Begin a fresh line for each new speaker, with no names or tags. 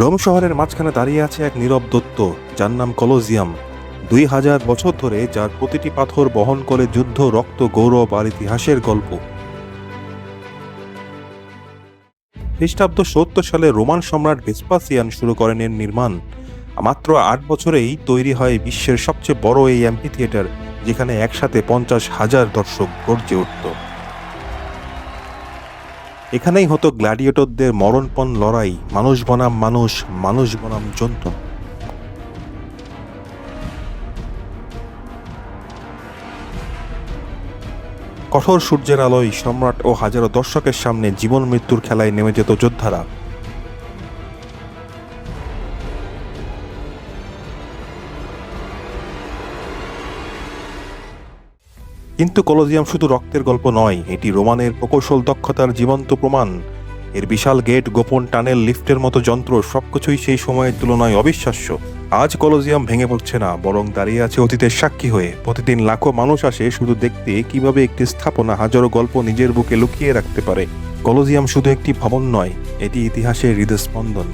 Rome শহরের মাঝখানে দাঁড়িয়ে আছে এক নীরব দত্ত, যার নাম কলোজিয়াম। দুই হাজার বছর ধরে যার প্রতিটি পাথর বহন করে যুদ্ধ, রক্ত, গৌরব আর ইতিহাসের গল্প। খ্রিস্টাব্দ সত্তর সালে রোমান সম্রাট ভেসপাসিয়ান শুরু করেন এর নির্মাণ। মাত্র আট বছরেই তৈরি হয় বিশ্বের সবচেয়ে বড় এই অ্যাম্পি থিয়েটার যেখানে একসাথে পঞ্চাশ হাজার দর্শক গর্জে উঠত। এখানেই হতো গ্ল্যাডিয়েটরদের মরণপণ লড়াই, মানুষ বনাম মানুষ মানুষ বনাম জন্তু। কঠোর সূর্যের আলোয় সম্রাট ও হাজারো দর্শকের সামনে জীবন মৃত্যুর খেলায় নেমে যেত যোদ্ধারা। কিন্তু কলোজিয়াম শুধু রক্তের গল্প নয়, এটি রোমানের প্রকৌশল দক্ষতার জীবন্ত প্রমাণ। এর বিশাল গেট, গোপন টানেল, লিফটের মতো যন্ত্র, সবকিছুই সেই সময়ের তুলনায় অবিশ্বাস্য। আজ কলোজিয়াম ভেঙে পড়ছে না, বরং দাঁড়িয়ে আছে অতীতের সাক্ষী হয়ে। প্রতিদিন লাখো মানুষ আসে শুধু দেখতে কীভাবে একটি স্থাপনা হাজারো গল্প নিজের বুকে লুকিয়ে রাখতে পারে। কলোজিয়াম শুধু একটি ভবন নয়, এটি ইতিহাসের হৃদস্পন্দন।